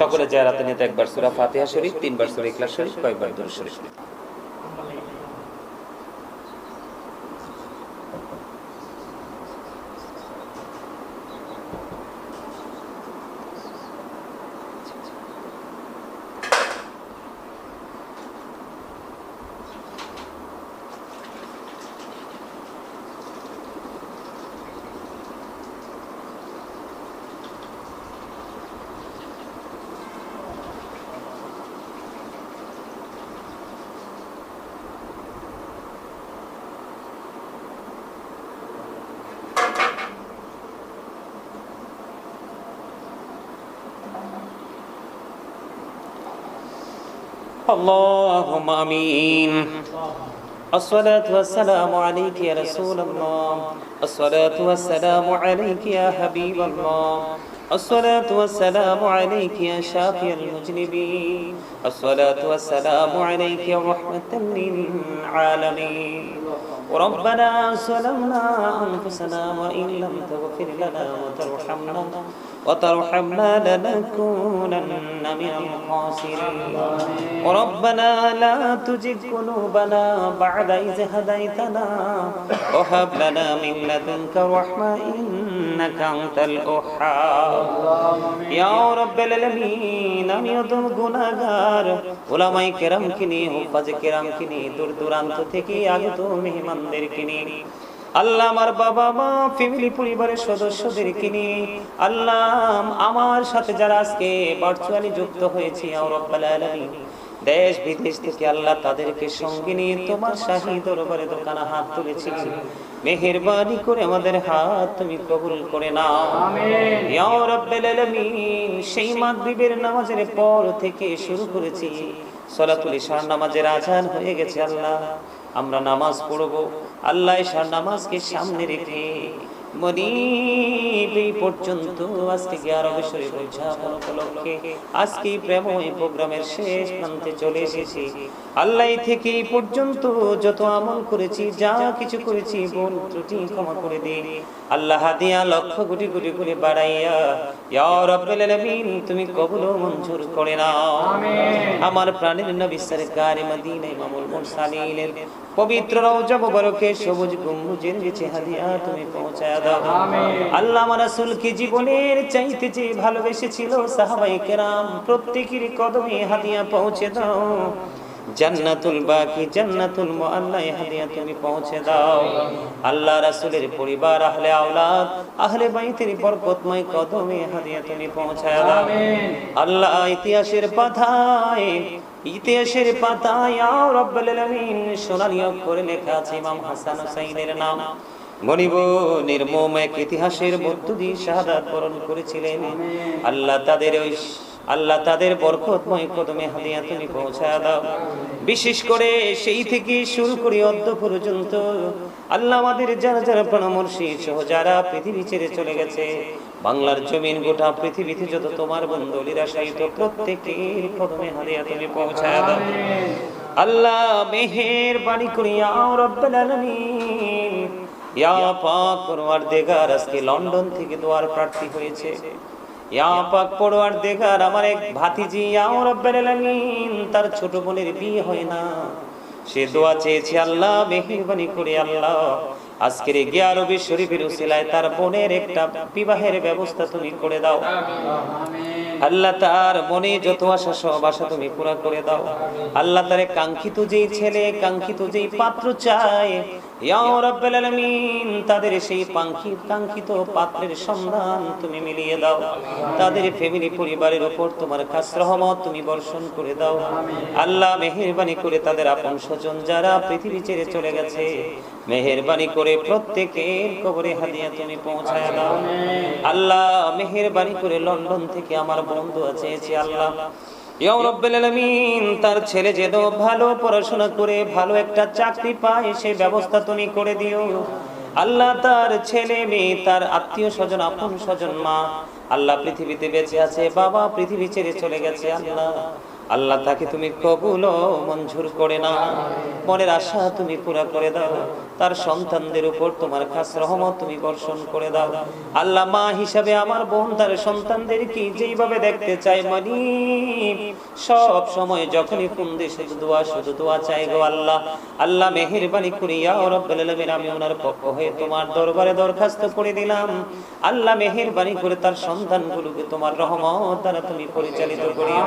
সকলে জায়রাতে নিতে একবার সুরা ফাতিহা শরীফ তিনবার সুরা ইখলাস শরীফ কয়েকবার দরুদ শরীফ। اللهم آمين. الصلاة والسلام عليك يا رسول الله. الصلاة والسلام عليك يا حبيب الله. الصلاة والسلام عليك يا شافي المجنبين. الصلاة والسلام عليك يا رحمة للعالمين. ربنا ظلمنا أنفسنا وإن لم تغفر لنا وترحمنا وترحمنا لنكونن من الخاسرين. ربنا لا تزغ قلوبنا بعد إذ هديتنا وهب لنا من لدنك رحمة আমার পরিবারের সদস্যদের কিনি আল্লাহ আমার সাথে যারা আজকে ভার্চুয়ালি যুক্ত হয়েছে দেশ, বিদেশ থেকে আল্লাহ তাদেরকে সঙ্গে নিয়ে তোমার শাহী দরবারে দোকানে হাত তুলেছি। মেহেরবানি করে আমাদের হাত তুমি কবুল করে নাও। ইয়া রাব্বাল আলামিন সেই মাগরিবের নামাজের পর থেকে শুরু করেছি। সলাতুল ইশার নামাজের আজান হয়ে গেছে আল্লাহ। আমরা নামাজ পড়ব। আল্লাহ এশার নামাজকে সামনে রেখে এই পর্যন্ত প্রোগ্রামের শেষ চলে এসেছি। আল্লাহ পর্যন্ত যত আমল করেছি, যা কিছু করেছি, বোন ত্রুটি ক্ষমা করে দিন আল্লাহ হাদিয়া লক্ষ কোটি কোটি করে বাড়াইয়া ইয়া রাব্বুল তুমি কবুল মঞ্জুর করে নাও। আমার প্রাণের নবী সরকার মদিনা ইমামুল মুরসালিনের পবিত্র রওজা মুবারকে সবুজ গম্বুজের নিচে হাদিয়া তুমি পৌঁছায়া দাও। আল্লাহ আমার রাসূলকে জীবনের চাইতে যে ভালোবেসেছিল সাহাবায়ে কেরাম প্রত্যেকের কদমে হাদিয়া পৌঁছে দাও। জান্নাতুল বাকি জান্নাতুল হাদিয়া তুমি পৌঁছে দাও। আল্লাহ রাসূলের পরিবার আহলে আওলাদ আহলে বাইতের বরকতময় কদমে হাদিয়া তুমি পৌঁছায় দাও। আল্লাহ ইতিহাসের পাতায় ইতিহাসের পাতায় ইয়া রাব্বুল আলামিন সোনালী অক্ষরে লেখা আছে ইমাম হাসান হুসাইনের নাম। মনিব নির্মম এক ইতিহাসের মধ্য দিয়ে শাহাদাত বরণ করেছিলেন। আল্লাহ তাদের ওই আল্লাহ তাদের বরকতময় কদমে হাদিয়া তুমি পৌঁছায় দাও। বিশেষ করে সেই থেকে শুরু করে অদ্য পর্যন্ত আল্লাহ আমাদের যারা যারা পরামর্শী সহ যারা পৃথিবী ছেড়ে চলে গেছে, বাংলার জমিন গোটা পৃথিবীতে যত তোমার বন্ধুলিরা সাহিত্য প্রত্যেকের কদমে হাদিয়া তুমি পৌঁছায় দাও। আল্লাহ মেহের বাণী করিয়া রব্বাল আলামিন। ইয়া পাক পরওয়ারদিগার, আজকে লন্ডন থেকে দোয়ার প্রার্থী হয়েছে। ইয়া পাক পরওয়ারদিগার, আমার এক ভাতিজি তার ছোট বোনের বিয়ে হয় না। সে দোয়া চেয়েছে, আল্লাহ, মেহেরবানি করে, আল্লাহ, আজকের গিয়া রবি শরীফের উসিলায় তার বোনের একটা বিবাহের ব্যবস্থা তুমি করে দাও। আল্লাহ তার মনে যত আশা, সব আশা তুমি পুরা করে দাও। আল্লাহ তার কাঙ্ক্ষিত যেই ছেলে, কাঙ্ক্ষিত যেই পাত্র চায় তাদের সেই পাঙ্ক্ষিত কাঙ্ক্ষিত পাত্রের সন্ধান তুমি মিলিয়ে দাও। তাদের ফ্যামিলি পরিবারের উপর তোমার খাস রহমত তুমি বর্ষণ করে দাও। আল্লাহ মেহেরবানি করে তাদের আপন স্বজন যারা পৃথিবী ছেড়ে চলে গেছে, মেহেরবানি করে প্রত্যেকের কবরে হাদিয়া তুমি পৌঁছায় দাও। আল্লাহ মেহেরবানি করে লন্ডন থেকে আমার বন্ধু আছে আল্লাহ। তার ছেলে যেন ভালো পড়াশোনা করে, ভালো একটা চাকরি পায়, সে ব্যবস্থা তুমি করে দিও। আল্লাহ তার ছেলে মেয়ে, তার আত্মীয় স্বজন, আপন স্বজন, মা, আল্লাহ পৃথিবীতে বেঁচে আছে, বাবা পৃথিবী ছেড়ে চলে গেছে, আল্লাহ। আল্লাহ তাকে তুমি কবুল ও মঞ্জুর করে নাও মনের আশা তুমি পুরা করে দাও। তার সন্তানদের উপর তোমার খাস রহমত তুমি বর্ষণ করে দাও। আল্লাহ মা হিসাবে আমার বোন, তার সন্তানদের কি যেইভাবে দেখতে চায় মানি সব সময় যখনই কোন দিয়ে শুধু দোয়া শুধু দোয়া চাই গো আল্লাহ। আল্লাহ মেহেরবানি করিয়া রব্বুল আলামিন, আমি ওনার পক্ষ হয়ে তোমার দরবারে দরখাস্ত করে দিলাম। আল্লাহ মেহেরবানি করে তার সন্তানগুলোকে তোমার রহমত দ্বারা তুমি পরিচালিত ইয়া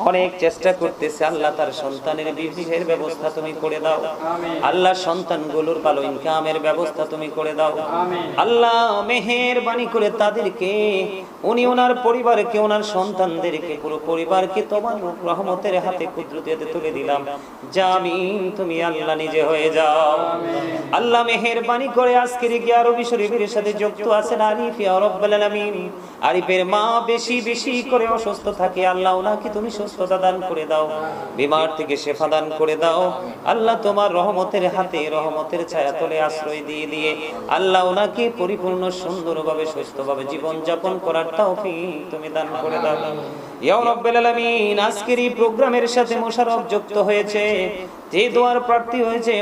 অনেক চেষ্টা করতেছে আল্লাহ তার সন্তানের বিদেশের ব্যবস্থা তুমি করে দাও। আল্লাহ সন্তানগুলোর ভালো ইনকামের ব্যবস্থা তুমি করে দাও। আল্লাহ মেহেরবানি করে তাদেরকে উনি ওনার পরিবারকে ওনার সন্তানদেরকে পুরো পরিবারকে তোমার রহমতের হাতে কুদরতে তুলে দিলাম। জামিন তুমি আল্লাহ নিজে হয়ে যাও। আল্লাহ মেহেরবানি করে আজকের গিয়ে আরবি শরীফের সাথে যুক্ত আছেন আরিফ রব্বাল আলামিন। আরিফের মা বেশি বেশি করে অসুস্থ থাকে। আল্লাহ ওনাকে তুমি সুস্থতা দান করে দাও। বিমার থেকে শেফা দান করে দাও। আল্লাহ তোমার রহমতের হাতে রহমতের ছায়া তলে আশ্রয় দিয়ে দিয়ে আল্লাহ ওনাকে পরিপূর্ণ সুন্দরভাবে, সুস্থভাবে জীবন যাপন করার তাও তুমি দান করে দাও। প্রোগ্রামের সাথে মোশাররফ যুক্ত হয়েছে। যে দোয়ার প্রার্থী হয়েছে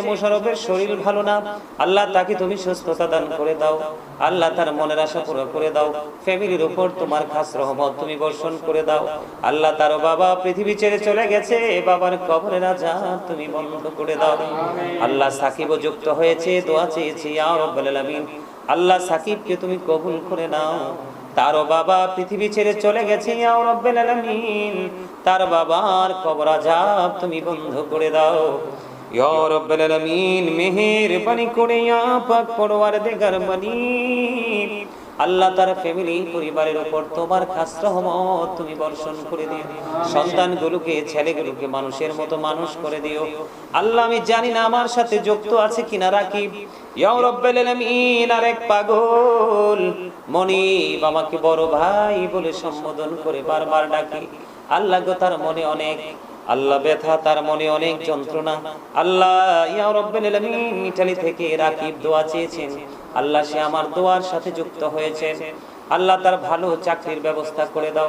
শরীর ভালো না, আল্লাহ তাকে তুমি সুস্থতা দান করে দাও। আল্লাহ তার মনের আশা করে দাও। ফ্যামিলির উপর তোমার খাস রহমত তুমি বর্ষণ করে দাও। আল্লাহ তার বাবা পৃথিবী ছেড়ে চলে গেছে, বাবার কবরে রাজা তুমি বন্ধ করে দাও। আল্লাহ সাকিবও যুক্ত হয়েছে, দোয়া চেয়েছি আল্লাহ সাকিবকে তুমি কবুল করে নাও। তারও বাবা পৃথিবী ছেড়ে চলে গেছে তার বাবার কবরা আজাব তুমি বন্ধ করে দাও। মেহের পানি করে পাক পরওয়ারদিগার মানি আল্লাহ তার ফ্যামিলি পরিবারের উপর তোমার খাস রহমত তুমি বর্ষণ করে দিও। সন্তানগুলোকে, ছেলেগুলোকে মানুষের মতো মানুষ করে দিও। আল্লাহ, আমি জানি না আমার সাথে যুক্ত আছে কিনা রাকিব। পাগল। আমাকে বড় ভাই বলে সম্বোধন করে বারবার আল্লাহ তার মনে অনেক। আল্লাহ ব্যথা, তার মনে অনেক যন্ত্রণা। আল্লাহ রব্বাল থেকে রাকিব দোয়া চেয়েছেন। আল্লাহ সে আমার দোয়ার সাথে যুক্ত হয়েছে আল্লাহ তার ভালো চাকরির ব্যবস্থা করে দাও।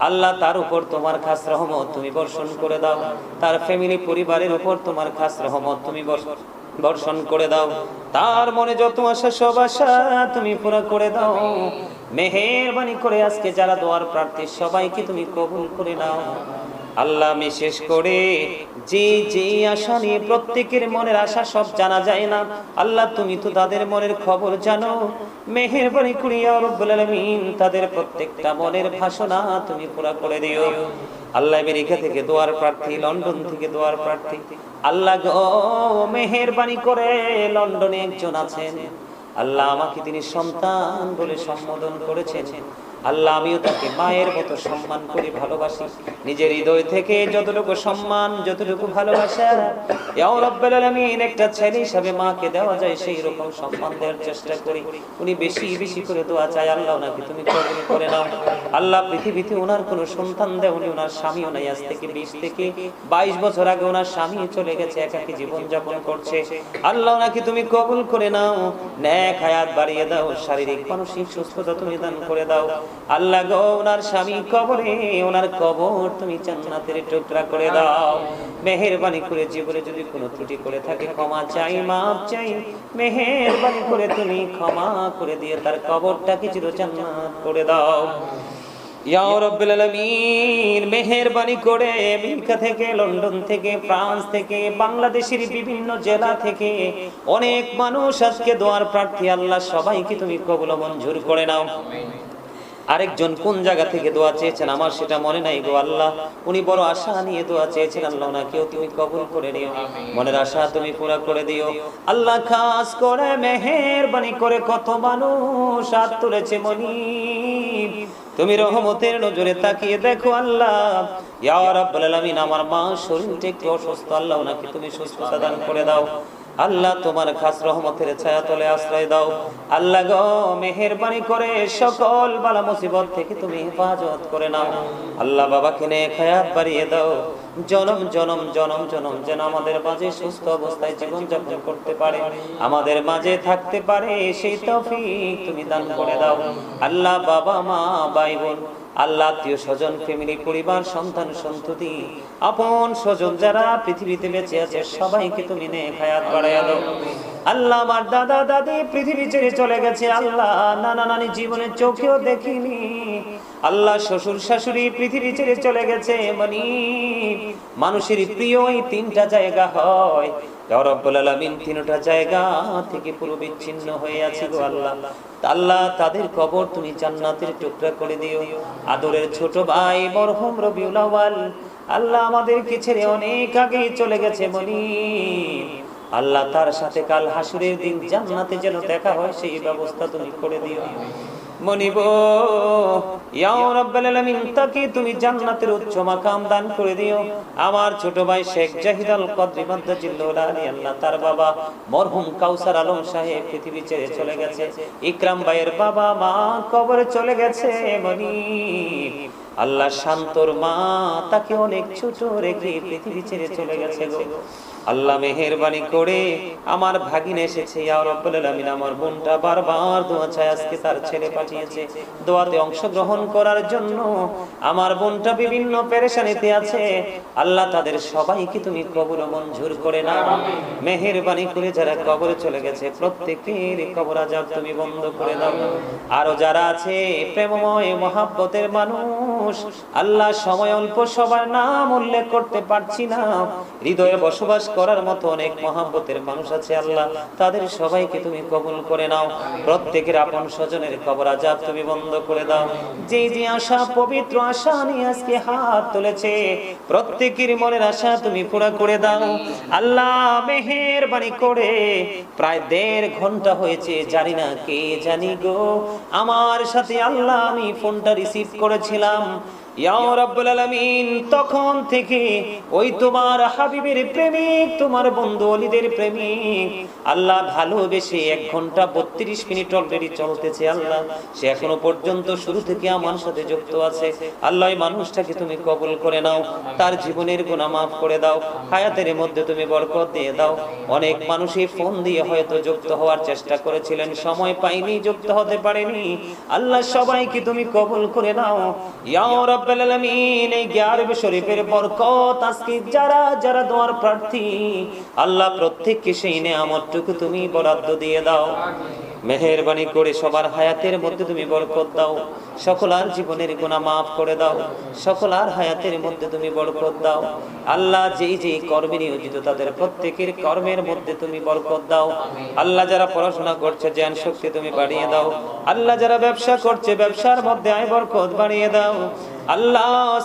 আল্লাহ তার উপর তোমার খাস রহমত তুমি বর্ষণ করে দাও। তার ফ্যামিলি পরিবারের উপর তোমার খাস রহমত তুমি বর্ষ- বর্ষণ করে দাও। তার মনে যত আশা, সব আশা তুমি পুরো করে দাও। মেহেরবানি করে আজকে যারা দোয়ার প্রার্থী, সবাইকে তুমি কবুল করে নাও। আল্লাহ বিশেষ করে যে যে আশা নিয়ে প্রত্যেকের মনের আশা সব জানা যায় না। আল্লাহ, তুমি তো তাদের মনের খবর জানো। মেহেরবানি আলামিন, তাদের প্রত্যেকটা মনের ভাষণা তুমি পুরা করে দিও। আল্লাহ আমেরিকা থেকে দোয়ার প্রার্থী, লন্ডন থেকে দোয়ার প্রার্থী। আল্লাহ গো, মেহেরবানি করে লন্ডনে একজন আছেন। আল্লাহ আমাকে তিনি সন্তান বলে সম্বোধন করেছেন। আল্লাহ আমিও তাকে মায়ের মতো সম্মান করি ভালোবাসি। নিজের হৃদয় থেকে যতটুকু সম্মান, যতটুকু ভালোবাসা একটা ছেলে হিসাবে মাকে দেওয়া যায়, সেই রকম সম্মান দেওয়ার চেষ্টা করি। উনি বেশি বেশি করে দোয়া চায়, আল্লাহ ওনাকে তুমি করে নাও। আল্লাহ পৃথিবীতে ওনার কোনো সন্তান দেয় উনি ওনার স্বামীও নাই। আজ থেকে বিশ থেকে বাইশ বছর আগে ওনার স্বামী চলে গেছে, একাকী জীবন যাপন করছে। আল্লাহ ওনাকে তুমি কবুল করে নাও। ন্যাক হায়াত বাড়িয়ে দাও, শারীরিক, মানসিক সুস্থতা তুমি দান করে দাও। আল্লাহ গো, ওনার স্বামী কবরে, ওনার কবর তুমি টুকরা করে দাও। মেহেরবানি করে জীবনে যদি কোনো ত্রুটি করে থাকে, ক্ষমা চাই মাপ চাই। করে তুমি ক্ষমা করে দিয়ে তার কবরটাকে চির করে দাও। মেহেরবানি করে আমেরিকা থেকে, লন্ডন থেকে, ফ্রান্স থেকে, বাংলাদেশের বিভিন্ন জেলা থেকে অনেক মানুষ আজকে দোয়ার প্রার্থী। আল্লাহ সবাইকে তুমি কবল মঞ্জুর করে নাও। আরেকজন কোন জায়গা থেকে দোয়া চেয়েছেন? আমার সেটা মনে নাই গো আল্লাহ। উনি বড় আশা নিয়ে দোয়া চেয়েছেন, আল্লাহ ওনাকেও তুমি কবুল করে নিও। মনের আশা তুমি পুরা করে দিও। আল্লাহ খাস করে, মেহেরবানি করে কত মানুষ হাত তুলেছে মনি তুমি রহমতের নজরে তাকিয়ে দেখো আল্লাহ। ইয়া রাব্বুল আলামিন, আমার মা শরীরটা একটু অসুস্থ, আল্লাহ ওনাকে তুমি সুস্থতা দান করে দাও। আল্লাহ তোমার খাস রহমতের ছায়া তলে আশ্রয় দাও। আল্লাহ গো, মেহেরবানি করে সকল বালা মুসিবত থেকে তুমি হেফাজত করে নাও। আল্লাহ বাবাকে নে খায়াত বাড়িয়ে দাও। জনম জনম জনম জনম যেন আমাদের মাঝে সুস্থ অবস্থায় জীবন যাপন করতে পারে। আমাদের মাঝে থাকতে পারে সেই তৌফিক তুমি দান করে দাও। আল্লাহ বাবা, মা, ভাই, বোন আল্লাহ আত্মীয় স্বজন ফ্যামিলি পরিবার, সন্তান, সন্ততি, আপন স্বজন যারা পৃথিবীতে বেঁচে আছে, সবাইকে তুমি নে খায়াত আল্লাহ আমার দাদা, দাদি পৃথিবী ছেড়ে চলে গেছে। আল্লাহ, নানা নানি জীবনের চোখেও দেখিনি। আল্লাহ, শ্বশুর, শাশুড়ি পৃথিবী ছেড়ে চলে গেছে। মানে মানুষের প্রিয় এই তিনটা জায়গা হয়। জায়গা থেকে পুরো বিচ্ছিন্ন হয়ে আছে আল্লাহ। আল্লাহ, তাদের কবর তুমি করে আদরের ছোট ভাই আল্লাহ আমাদেরকে ছেড়ে অনেক চলে গেছে আল্লাহ তার সাথে কাল হাসুরের দিন জান্নাতে যেন দেখা হয়, সেই ব্যবস্থা তুমি করে দিও। মনিব তাকে তুমি জান্নাতের উচ্চ মাকাম দান করে দিও। আমার ছোট ভাই শেখ জাহিদ আল আল্লাহ তার বাবা, মরহুম কাউসার আলম সাহেব পৃথিবী ছেড়ে চলে গেছে। ইকরাম ভাইয়ের বাবা মা কবরে চলে গেছে মনি আল্লাহ শান্তর মা তাকে অনেক ছোট রেখে পৃথিবী ছেড়ে চলে গেছে গো। আল্লাহ মেহেরবানি করে আমার ভাগিন এসেছে আমার বোনটা বারবার দোয়া চায়, আজকে তার ছেলে পাঠিয়েছে। দোয়াতে অংশগ্রহণ করার জন্য আমার বোনটা বিভিন্ন পেরেশানিতে আছে। আল্লাহ তাদের সবাইকে তুমি কবর মঞ্জুর করে নাও। মেহেরবানি করে যারা কবরে চলে গেছে, প্রত্যেকের কবর আজাব তুমি বন্ধ করে দাও। আরও যারা আছে, প্রেমময়, মহাব্বতের মানুষ আল্লাহ সময় অল্প, সবার নাম উল্লেখ করতে পারছি না। হৃদয়ে বসবাস করার মতো অনেক মহাব্বতের মানুষ আছে আল্লাহ। তাদের সবাইকে তুমি কবুল করে নাও। প্রত্যেকের আপন স্বজনের কবর আজাব তুমি বন্ধ করে দাও। যে যে আশা, পবিত্র আশা নিয়ে আজকে হাত তুলেছে, প্রত্যেকের মনের আশা তুমি পুরা করে দাও। আল্লাহ মেহেরবানি করে প্রায় দেড় ঘণ্টা হয়েছে, জানি না কে জানি গো। আমার সাথে আল্লাহ আমি ফোনটা রিসিভ করেছিলাম। তখন থেকে ওই তোমার হাবিবের প্রেমিক, তোমার বন্ধু অলিদের প্রেমিক, আল্লাহ ভালোবেসে এক ঘণ্টা বত্রিশ মিনিট অলরেডি চলতেছে আল্লাহ। সে এখনও পর্যন্ত শুরু থেকে আমার সাথে যুক্ত আছে। আল্লাহ মানুষটাকে তুমি কবল করে নাও, তার জীবনের গুণা মাফ করে দাও, হায়াতের মধ্যে তুমি বরকত দিয়ে দাও। অনেক মানুষই ফোন দিয়ে হয়তো যুক্ত হওয়ার চেষ্টা করেছিলেন, সময় পাইনি, যুক্ত হতে পারেনি। আল্লাহ সবাইকে তুমি কবল করে নাও। ইয়া রাব্বাল আলামিন এই গ্যারবে শরীফের বরকত আজকে যারা যারা দোয়ার প্রার্থী, আল্লাহ প্রত্যেককে সেই নেয়ামতটুকু তুমি বরাদ্দ দিয়ে দাও। মেহেরবানি করে সবার হায়াতের মধ্যে তুমি বরকত দাও। সকলার জীবনের গুণা মাফ করে দাও। সকলার হায়াতের মধ্যে তুমি বরকত দাও। আল্লাহ যেই যেই কর্মে নিয়োজিত তাদের প্রত্যেকের কর্মের মধ্যে তুমি বরকত দাও। আল্লাহ যারা পড়াশোনা করছে, জ্ঞান শক্তি তুমি বাড়িয়ে দাও। আল্লাহ যারা ব্যবসা করছে, ব্যবসার মধ্যে আয় বরকত বাড়িয়ে দাও। আল্লাহ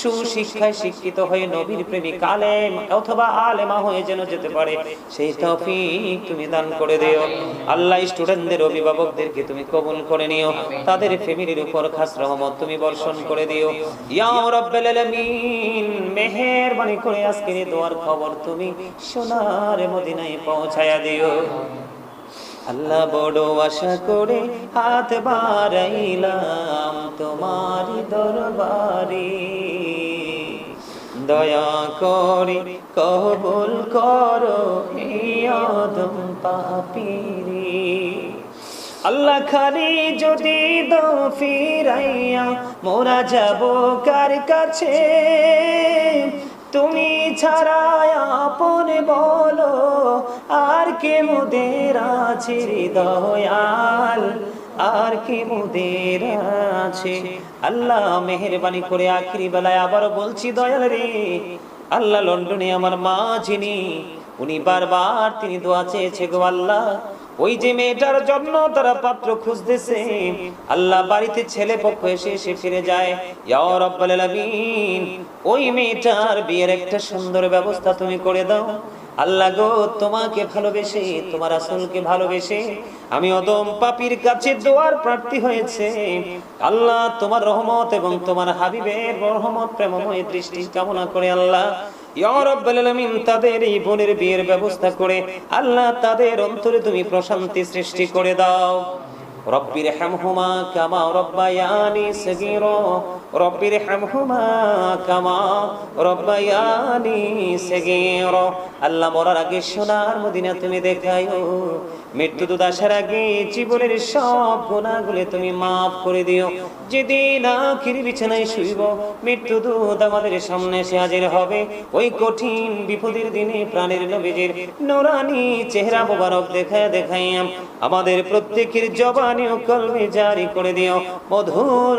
সুশিক্ষায় শিক্ষিত হয়ে নবীর প্রেমিক আলেম অথবা আলেমা হয়ে যেন যেতে পারে, সেই তৌফিক তুমি দান করে দিও। আল্লাহ স্টুডেন্টদের অভিভাবকদেরকে তুমি কবুল করে নিও। তাদের ফ্যামিলির উপর খাস রহমত তুমি বর্ষণ করে দিও। ইয়া মেহেরবানি করে আজকের দোয়ার খবর তুমি সোনার মদিনায় পৌঁছায়া দিও। আল্লাহ বড় আশা করে হাত বাড়াইলাম তোমার দরবারে। দয়া করে কবুল করো পাপিরে আল্লাহ খালি যদি দো ফিরাইয়া মোরা যাব কার কাছে? তুমি ছাড়া আপন বলো, আর কে মুদের আছে দয়াল আর কে মুদের আছে? আল্লাহ মেহেরবানি করে আখিরি বেলায় আবার বলছি, দয়াল রে, আল্লাহ লন্ডনে আমার মা যিনি, উনি বারবার তিনি দোয়া চেয়েছে গো আল্লাহ ওই যে মেয়েটার জন্য তারা পাত্র খুঁজতেছে। আল্লাহ বাড়িতে ছেলে পক্ষ এসে এসে ফিরে যায়। ওই মেয়েটার বিয়ের একটা সুন্দর ব্যবস্থা তুমি করে দাও। আল্লাহ গো, তোমাকে ভালোবেসে, তোমার আসলকে ভালোবেসে আমি অদম পাপির কাছে দোয়ার প্রার্থী হয়েছে। আল্লাহ তোমার রহমত এবং তোমার হাবিবের রহমত প্রেমময় দৃষ্টি কামনা করে আল্লাহ। তাদের এই বোনের বিয়ের ব্যবস্থা করে আল্লাহ তাদের অন্তরে তুমি প্রশান্তি সৃষ্টি করে দাও। রব্বির হামহুমা কামা রব্বায়ানি সগীরা রব্বির হামহুমা কামা রব্বায়ানি সগীরা। আল্লাহ মরার আগে সোনার মদিনা তুমি দেখাইও। মৃত্যু দুধ আসার আগে জীবনের সব গুণাগুলি তুমি মাফ করে দিও। যেদিন আখির বিছানায় শুইব, মৃত্যু দুধ আমাদের সামনে এসে হাজির হবে। ওই কঠিন বিপদের দিনে প্রাণের নবীজির নোরানি চেহারা মোবারক দেখায় দেখাইয়াম আমাদের প্রত্যেকের জবানি ও কলমে জারি করে দিও। মধুর